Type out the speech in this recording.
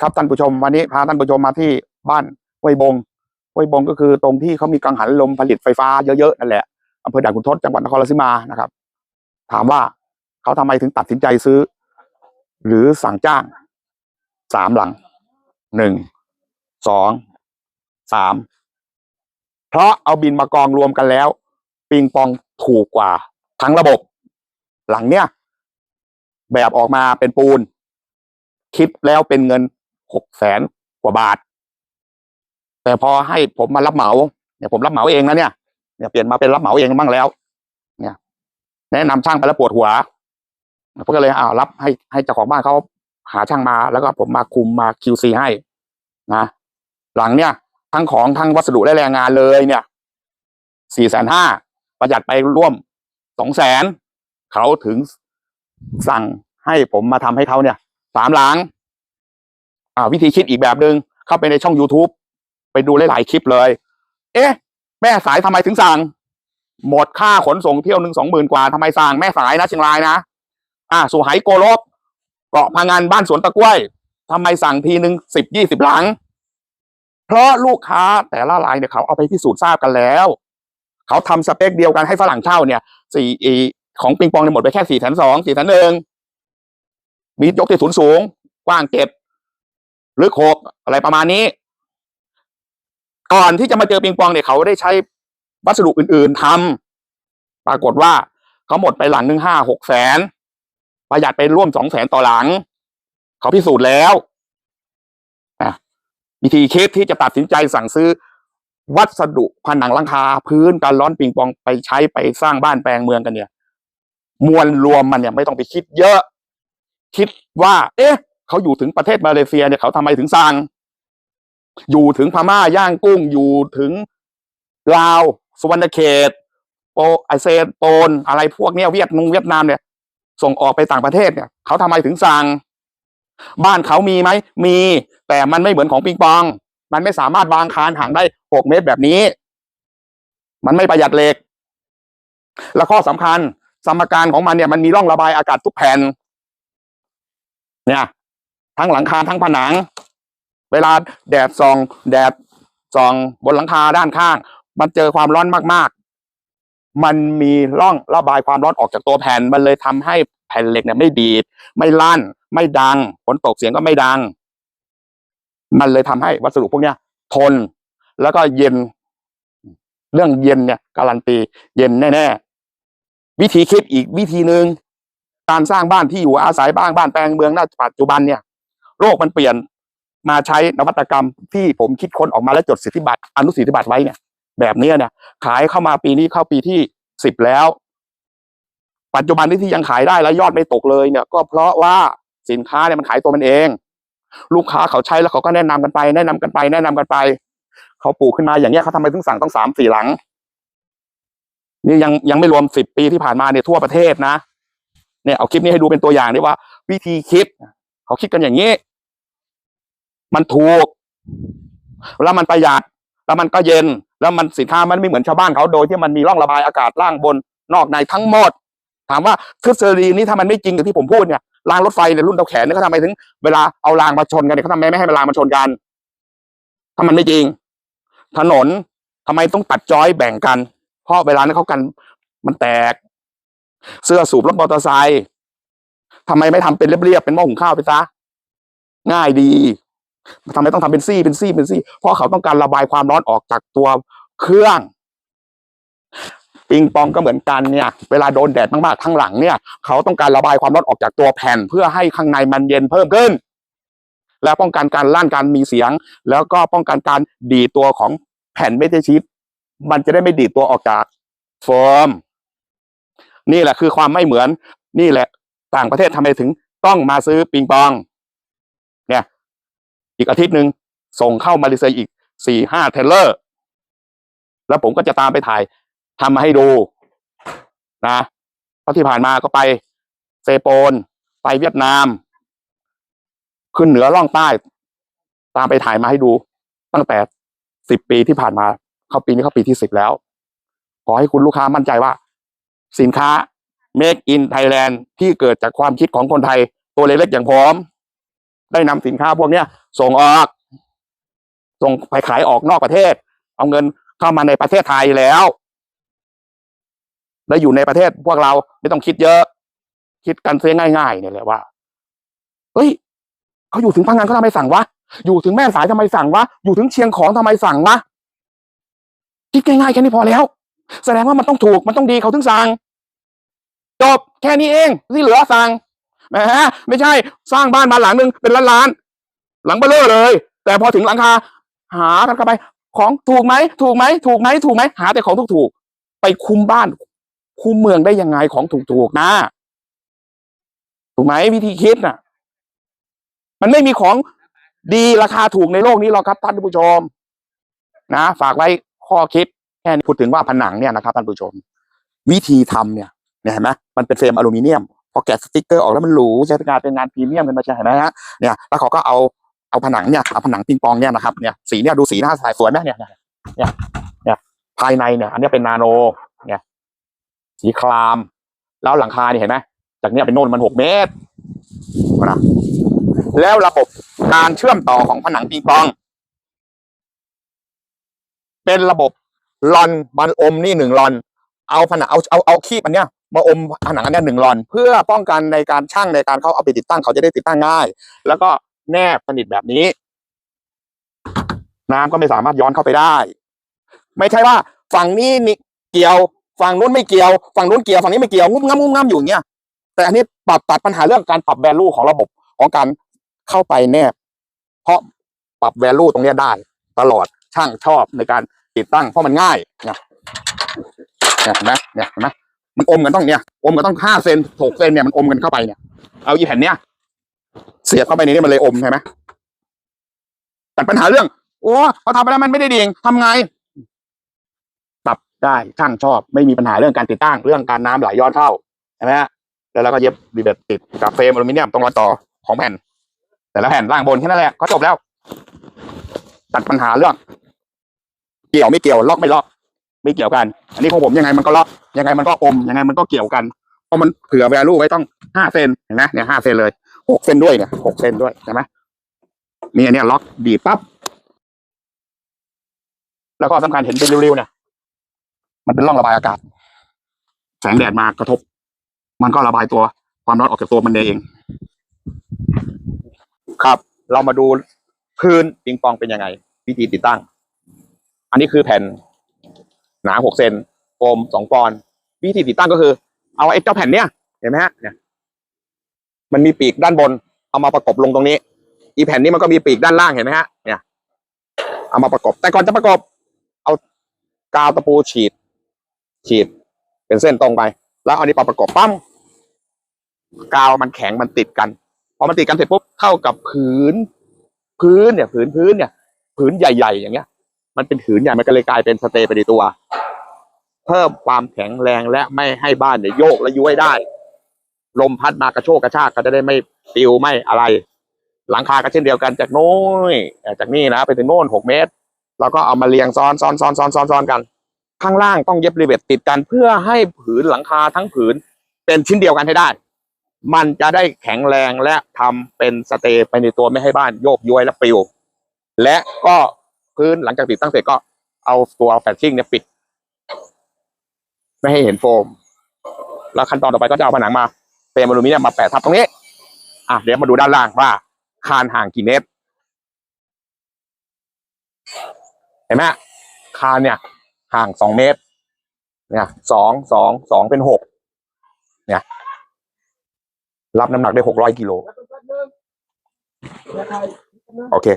ครับท่านผู้ชมวันนี้พาท่านผู้ชมมาที่บ้านห้วยบงห้วยบงก็คือตรงที่เขามีกังหันลมผลิตไฟฟ้าเยอะๆนั่นแหละอำเภอด่านขุนทดจังหวัดนครราชสีมานะครับ ถามว่าเขาทำไมถึงตัดสินใจซื้อ หรือสั่งจ้างสามหลังหนึ่งสองสามเพราะเอาบินมากองรวมกันแล้ว ปิงปองถูกกว่าทั้งระบบ หลังเนี้ยแบบออกมาเป็นปูน คิดแล้วเป็นเงิน หกแสนกว่าบาท แต่พอให้ผมมารับเหมาเนี่ยผมรับเหมาเองนะเนี่ยเนี่ยเปลี่ยนมาเป็นรับเหมาเองบ้างแล้ว เนี่ย แนะนำช่างไปแล้วปวดหัวผมก็เลยอ้าวรับให้ให้เจ้าของบ้านเขาหาช่างมาแล้วก็ผมมาคุมมา QC ให้นะหลังเนี่ย ทั้งของทั้งวัสดุและแรงงานเลยเนี่ยสี่แสนห้าประหยัดไปร่วมสองแสนเขาถึงสั่งให้ผมมาทำให้เขาเนี่ยสามหลัง อ่าวิธีคิดอีกแบบหนึ่งเข้าไปในช่อง youtube ไปดูหลายๆคลิปเลย เอ๊ะ แม่สายทำไมถึงสั่ง หมดค่าขนส่งเที่ยวหนึ่งสองหมื่นกว่าทำไมสั่งแม่สายนะเชียงรายนะ อ่าสุไหโกลกเกาะพังงานบ้านสวนตะกล้วยทำไมสั่งทีหนึ่งสิบยี่สิบหลัง เพราะลูกค้าแต่ละรายเนี่ยเขาเอาไปพิสูจน์ทราบกันแล้ว เขาทำสเปคเดียวกันให้ฝรั่งเช่าเนี่ยสี่อีของปิงปองเนี่ยหมดไปแค่สี่แสนสองสี่แสนหนึ่งมียกที่สูงสูงกว้างเจ็ด หรือโคกอะไรประมาณนี้ ก่อนที่จะมาเจอปิงปองเนี่ยเขาได้ใช้วัสดุอื่น ๆทำปรากฏว่าเขาหมดไปหลังหนึ่งห้าหกแสนประหยัดไปร่วมสองแสนต่อหลัง เขาพิสูจน์แล้วนะวิธีคิดที่จะตัดสินใจสั่งซื้อวัสดุผนังหลังคาพื้นการร้อนปิงปองไปใช้ไปสร้างบ้านแปลงเมืองกันเนี่ย มวลรวมมันเนี่ยไม่ต้องไปคิดเยอะ คิดว่า เอ๊ะ เขาอยู่ถึงประเทศมาเลเซียเนี่ยเขาทำไมถึงสั่งอยู่ถึงพม่าย่างกุ้งอยู่ถึงลาวสวรรณเขต โปไอเซนโปนอะไรพวกเนี้ยเวียดนงเวียดนามเนี่ย ส่งออกไปต่างประเทศเนี่ยเขาทำไมถึงสั่งบ้านเขามีไหมมี แต่มันไม่เหมือนของปิงปอง มันไม่สามารถวางคานห่างได้หกเมตรแบบนี้ มันไม่ประหยัดเหล็ก แล้วข้อสำคัญสมการของมันเนี่ยมันมีร่องระบายอากาศทุกแผ่นเนี่ย ทั้งหลังคาทั้งผนัง เวลาแดดส่อง แดดส่องบนหลังคาด้านข้าง มันเจอความร้อนมากๆ มันมีร่องระบายความร้อนออกจากตัวแผ่น มันเลยทำให้แผ่นเหล็กเนี่ยไม่ดีด ไม่ลั่น ไม่ดังฝนตกเสียงก็ไม่ดัง มันเลยทำให้วัสดุพวกเนี้ย ทนแล้วก็เย็น เรื่องเย็นเนี่ยการันตีเย็นแน่ๆวิธีคิดอีกวิธีหนึ่งการสร้างบ้านที่อยู่อาศัยบ้านบ้านแปลงเมืองณปัจจุบันเนี่ย โลกมันเปลี่ยนมาใช้นวัตกรรมที่ผมคิดค้นออกมาและจดสิทธิบัตรอนุสิทธิบัตรไว้เนี่ย แบบเนี้เนี่ย ขายเข้ามาปีนี้เข้าปีที่สิบแล้ว ปัจจุบันนี้ที่ยังขายได้และยอดไม่ตกเลยเนี่ย ก็เพราะว่าสินค้าเนี่ยมันขายตัวมันเอง ลูกค้าเขาใช้แล้วเขาก็แนะนำกันไป แนะนำกันไป แนะนำกันไป เขาปลูกขึ้นมาอย่างเงี้ยเขาทำไมถึงสั่งต้องสามสี่หลัง นี่ยังยังไม่รวมสิบปีที่ผ่านมาเนี่ยทั่วประเทศนะเนี่ยเอาคลิปนี้ให้ดูเป็นตัวอย่างได้ว่า วิธีคิด เขาคิดกันอย่างนี้ มันถูก แล้วมันประหยัด แล้วมันก็เย็น แล้วมันสินค้ามันไม่เหมือนชาวบ้านเขาโดยที่มันมีร่องระบายอากาศล่างบนนอกในทั้งหมด ถามว่าทฤษฎีนี้ถ้ามันไม่จริงอย่างที่ผมพูดเนี่ยรางรถไฟเนี่ยรุ่นเตาแขนเนี่ยเขาทำไมถึงเวลาเอารางมาชนกันเนี่ยเขาทำไมไม่ให้รางมาชนกัน ถ้ามันไม่จริง ถนนทำไมต้องตัดจอยแบ่งกัน เพราะเวลานั้นเขากันมันแตก เสื้อสูบรถมอเตอร์ไซค์ทำไมไม่ทำเป็นเรียบๆเป็นหม้อหุงข้าวไปซะง่ายดี ทำไมต้องทำเป็นซี่เป็นซี่เป็นซี่ เพราะเขาต้องการระบายความร้อนออกจากตัวเครื่อง ปิงปองก็เหมือนกันเนี่ย เวลาโดนแดดมากๆทั้งหลังเนี่ย เขาต้องการระบายความร้อนออกจากตัวแผ่น เพื่อให้ข้างในมันเย็นเพิ่มขึ้น และป้องกันการลั่นการมีเสียง แล้วก็ป้องกันการดีตัวของแผ่นเมทัลชีตมันจะได้ไม่ดีตัวออกจากโฟมนี่แหละคือความไม่เหมือน นี่แหละ ต่างประเทศทำไมถึงต้องมาซื้อปิงปอง เนี่ย อีกอาทิตย์หนึ่งส่งเข้ามาเลเซียอีกสี่ห้าเทเลอร์ แล้วผมก็จะตามไปถ่ายทำมาให้ดูนะเพราะที่ผ่านมาก็ไปเซโปน ไปเวียดนาม ขึ้นเหนือล่องใต้ ตามไปถ่ายมาให้ดู ตั้งแต่สิบปีที่ผ่านมา เข้าปีนี้เข้าปีที่สิบแล้ว ขอให้คุณลูกค้ามั่นใจว่า สินค้า Make in Thailand ที่เกิดจากความคิดของคนไทย ตัวเล็กๆอย่างผมได้นำสินค้าพวกนี้ ส่งออก ส่งไปขายออกนอกประเทศ เอาเงินเข้ามาในประเทศไทยแล้ว แล้วอยู่ในประเทศพวกเราไม่ต้องคิดเยอะ คิดกันเสียง่ายๆเนี่ยแหละว่าเฮ้ยเขาอยู่ถึงพังงานเขาทำไมสั่งวะอยู่ถึงแม่สายทำไมสั่งวะอยู่ถึงเชียงของทำไมสั่งวะคิดง่ายๆแค่นี้พอแล้ว แสดงว่ามันต้องถูกมันต้องดีเขาถึงสั่งจบแค่นี้เองที่เหลือสั่งแหมไม่ใช่ สร้างบ้านมาหลังหนึ่งเป็นล้านล้าน หลังเบลเลอร์เลย แต่พอถึงหลังคา หากันเข้าไป ของถูกไหมถูกไหมถูกไหมถูกไหมหาแต่ของถูกถูกไปคุมบ้าน คุมเมืองได้ยังไงของถูกถูกๆนะ ถูกไหมวิธีคิดน่ะ มันไม่มีของดีราคาถูกในโลกนี้หรอกครับท่านผู้ชม นะ ฝากไว้ข้อคิดแค่นี้พูดถึงว่าผนังเนี่ยนะครับท่านผู้ชม วิธีทำเนี่ยเนี่ยเห็นไหมมันเป็นเฟรมอลูมิเนียมพอแกะสติกเกอร์ออกแล้วมันหรูใช้งานเป็นงานพรีเมียมกันมาใช่เห็นไหมฮะเนี่ยแล้วเขาก็เอา เอาผนังเนี่ยเอาผนังปิงปองเนี่ยนะครับเนี่ยสีเนี่ยดูสีหน้าสายสวยไหมเนี่ยเนี่ยเนี่ยภายในเนี่ย อันนี้เป็นนาโน เนี่ย สีคราม แล้วหลังคาเนี่ยเห็นไหมจากเนี้ยเป็นโน่นมันหกเมตรนะแล้วระบบการเชื่อมต่อของผนังปิงปอง เป็นระบบลอนมันอมนี่หนึ่งลอน เอาผนังเอาเอาเอาคีบอันเนี้ยมาอมผนังอันเนี้ยหนึ่งลอน เพื่อป้องกันในการช่างในการเขาเอาไปติดตั้งเขาจะได้ติดตั้งง่าย แล้วก็ แนบสนิทแบบนี้ น้ำก็ไม่สามารถย้อนเข้าไปได้ ไม่ใช่ว่า ฝั่งนี้นี่เกี่ยว ฝั่งนู้นไม่เกี่ยว ฝั่งนู้นเกี่ยว ฝั่งนี้ไม่เกี่ยวงุ้มง่ำงุ้มง่ำอยู่เงี้ย แต่อันนี้ปรับตัดปัญหาเรื่องการปรับแวลูของระบบของการเข้าไปแนบ เพราะปรับแวลูตรงเนี้ยได้ตลอดช่างชอบในการติดตั้งเพราะมันง่ายเนี่ยเนี่ยเห็นไหมเนี่ยเห็นไหมมันอมกันต้องเนี่ยอมกันต้องห้าเซนหกเซนเนี่ยมันอมกันเข้าไปเนี่ยเอาอีแผ่นเนี้ย เสียบเข้าไปในนี้มันเลยอมใช่ไหมแตัดปัญหาเรื่อง โอ้พอทำไปแล้วมันไม่ได้ดีเองทำไงปรับได้ช่างชอบ ไม่มีปัญหาเรื่องการติดตั้งเรื่องการน้ำไหลย้อนเข้าใช่ไหมฮะแล้วเราก็เย็บรีเบตติดกับเฟรมอลูมิเนียมตรงรอยต่อของแผ่น แต่ละแผ่นล่างบนแค่นั้นแหละก็จบแล้ว ตัดปัญหาเรื่อง เกี่ยวไม่เกี่ยวล็อกไม่ล็อก ไม่เกี่ยวกัน อันนี้ของผมยังไงมันก็ล็อกยังไงมันก็อมยังไงมันก็เกี่ยวกันเพราะมันเผื่อแวลูไว้ต้องห้าเซนเห็นไหมเนี่ยห้าเซนเลย หกเซนด้วยเนี่ยหกเซนด้วยใช่ไหมนี่อันเนี้ยล็อกบีบปั๊บแล้วก็สำคัญเห็นเป็นริ้วๆเนี่ย มันเป็นร่องระบายอากาศ แสงแดดมากระทบ มันก็ระบายตัวความร้อนออกจากตัวมันเอง ครับ เรามาดูพื้นปิงปองเป็นยังไง วิธีติดตั้ง อันนี้คือแผ่น หนาหกเซนโฟมสองปอนวิธีติดตั้งก็คือ เอาไอ้เจ้าแผ่นเนี้ยเห็นไหมฮะเนี่ย มันมีปีกด้านบน เอามาประกบลงตรงนี้ อีแผ่นนี้มันก็มีปีกด้านล่างเห็นไหมฮะ เนี่ย เอามาประกบ แต่ก่อนจะประกบ เอากาวตะปูฉีด ฉีด เป็นเส้นตรงไป แล้วเอานี้ปประกบปั้มกาวมันแข็งมันติดกัน พอมันติดกันเสร็จปุ๊บเข้ากับพื้นพื้นเนี่ยพื้นพื้นเนี่ยพื้นใหญ่ๆ อย่างเงี้ย มันเป็นผืนใหญ่ มันก็เลยกลายเป็นสเตย์ไปในตัว เพิ่มความแข็งแรงและไม่ให้บ้านเนี่ยโยกและย้ยได้ ลมพัดมากระโชกกระชากก็จะได้ไม่ปิวไม่อะไร หลังคาก็เช่นเดียวกันจากโน้นเอ่อจากนี่นะไปถึงโน่นหกเมตรแล้วก็เอามาเรียงซ้อนซ้อนซ้อนซ้อนซ้อนซ้อนกัน ข้างล่างต้องเย็บรีเวทติดกันเพื่อให้ผืนหลังคาทั้งผืนเป็นชิ้นเดียวกันให้ได้ มันจะได้แข็งแรงและทำเป็นสเตย์ไปในตัวไม่ให้บ้านโยกย้วยและปลิว และก็พื้นหลังจากติดตั้งเสร็จก็เอาตัวแฟชชิ่งเนี่ยปิด ไม่ให้เห็นโฟม แล้วขั้นตอนต่อไปก็จะเอาผนังมา เฟรมอลูมิเนียมมาแปะทับตรงนี้ อะเดี๋ยวมาดูด้านล่างว่า คานห่างกี่เมตร เห็นไหมคานเนี่ย ห่างสองเมตร เนี่ยสองสองสองเป็นหกเนี่ย รับน้ำหนักได้หกร้อยกิโลโอเค